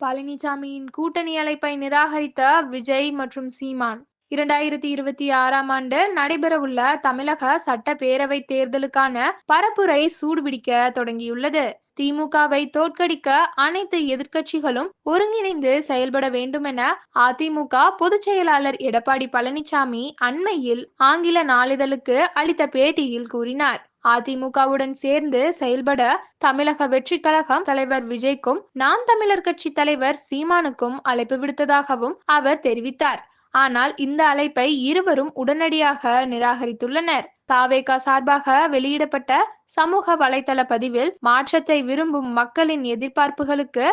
பழனிசாமியின் கூட்டணி அழைப்பை நிராகரித்த விஜய் மற்றும் சீமான். இரண்டாயிரத்தி இருபத்தி ஆறாம் ஆண்டு நடைபெறவுள்ள தமிழக சட்டப்பேரவை தேர்தலுக்கான பரப்புரை சூடுபிடிக்க தொடங்கியுள்ளது. திமுகவை தோற்கடிக்க அனைத்து எதிர்க்கட்சிகளும் ஒருங்கிணைந்து செயல்பட வேண்டும் என அதிமுக பொதுச் செயலாளர் எடப்பாடி பழனிசாமி அண்மையில் ஆங்கில நாளிதழுக்கு அளித்த பேட்டியில் கூறினார். அதிமுகவுடன் சேர்ந்து செயல்பட தமிழக வெற்றி கழகம் தலைவர் விஜய்க்கும் நான் தமிழர் கட்சி தலைவர் சீமானுக்கும் அழைப்பு விடுத்ததாகவும் அவர் தெரிவித்தார். ஆனால் இந்த அழைப்பை இருவரும் உடனடியாக நிராகரித்துள்ளனர். தாவேகா சார்பாக வெளியிடப்பட்ட சமூக வலைதள பதிவில் மாற்றத்தை விரும்பும் மக்களின் எதிர்பார்ப்புகளுக்கு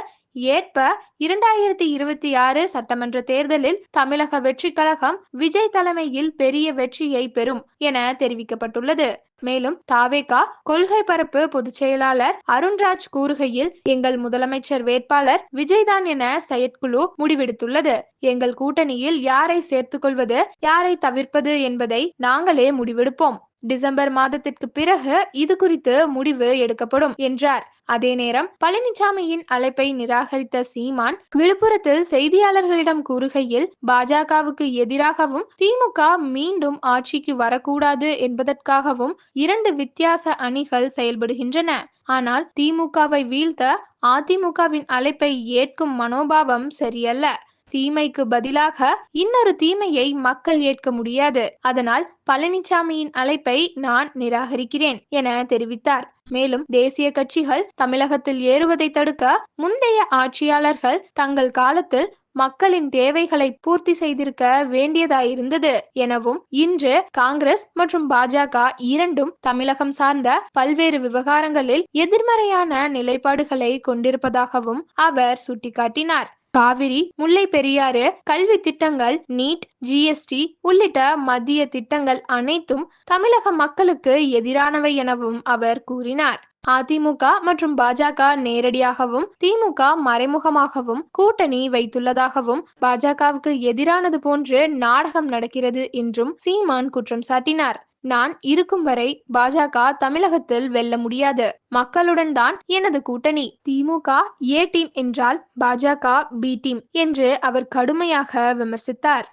ஏற்ப இரண்டாயிரத்தி இருபத்தி ஆறு சட்டமன்ற தேர்தலில் தமிழக வெற்றி கழகம் விஜய் தலைமையில் பெரிய வெற்றியை பெறும் என தெரிவிக்கப்பட்டுள்ளது. மேலும் தாவேகா கொள்கை பரப்பு பொதுச் செயலாளர் அருண்ராஜ் கூறுகையில் எங்கள் முதலமைச்சர் வேட்பாளர் விஜய்தான் என செயற்குழு முடிவெடுத்துள்ளது. எங்கள் கூட்டணியில் யாரை சேர்த்துக்கொள்வது யாரை தவிர்ப்பது என்பதை நாங்களே முடிவெடுப்போம். டிசம்பர் மாதத்திற்கு பிறகு இது குறித்து முடிவு எடுக்கப்படும் என்றார். அதே நேரம் பழனிசாமியின் அழைப்பை நிராகரித்த சீமான் விழுப்புரத்தில் செய்தியாளர்களிடம் கூறுகையில் பாஜகவுக்கு எதிராகவும் திமுக மீண்டும் ஆட்சிக்கு வரக்கூடாது என்பதற்காகவும் இரண்டு வித்தியாச அணிகள் செயல்படுகின்றன. ஆனால் திமுகவை வீழ்த்த அதிமுகவின் அழைப்பை ஏற்கும் மனோபாவம் சரியல்ல. தீமைக்கு பதிலாக இன்னொரு தீமையை மக்கள் ஏற்க முடியாது. அதனால் பழனிசாமியின் அழைப்பை நான் நிராகரிக்கிறேன் என தெரிவித்தார். மேலும் தேசிய கட்சிகள் தமிழகத்தில் ஏறுவதை தடுக்க முந்தைய ஆட்சியாளர்கள் தங்கள் காலத்தில் மக்களின் தேவைகளை பூர்த்தி செய்திருக்க வேண்டியதாயிருந்தது எனவும் இன்று காங்கிரஸ் மற்றும் பாஜக இரண்டும் தமிழகம் சார்ந்த பல்வேறு விவகாரங்களில் எதிர்மறையான நிலைப்பாடுகளை கொண்டிருப்பதாகவும் அவர் சுட்டிக்காட்டினார். காவிரி முல்லை பெரியாறு கல்வி திட்டங்கள் நீட் ஜிஎஸ்டி உள்ளிட்ட மத்திய திட்டங்கள் அனைத்தும் தமிழக மக்களுக்கு எதிரானவை எனவும் அவர் கூறினார். அதிமுக மற்றும் பாஜக நேரடியாகவும் திமுக மறைமுகமாகவும் கூட்டணி வைத்துள்ளதாகவும் பாஜகவுக்கு எதிரானது போன்று நாடகம் நடக்கிறது என்றும் சீமான் குற்றம் சாட்டினார். நான் இருக்கும் வரை பாஜக தமிழகத்தில் வெல்ல முடியாது. மக்களுடன் தான் எனது கூட்டணி. திமுக ஏ டீம் என்றால் பாஜக பி டீம் என்று அவர் கடுமையாக விமர்சித்தார்.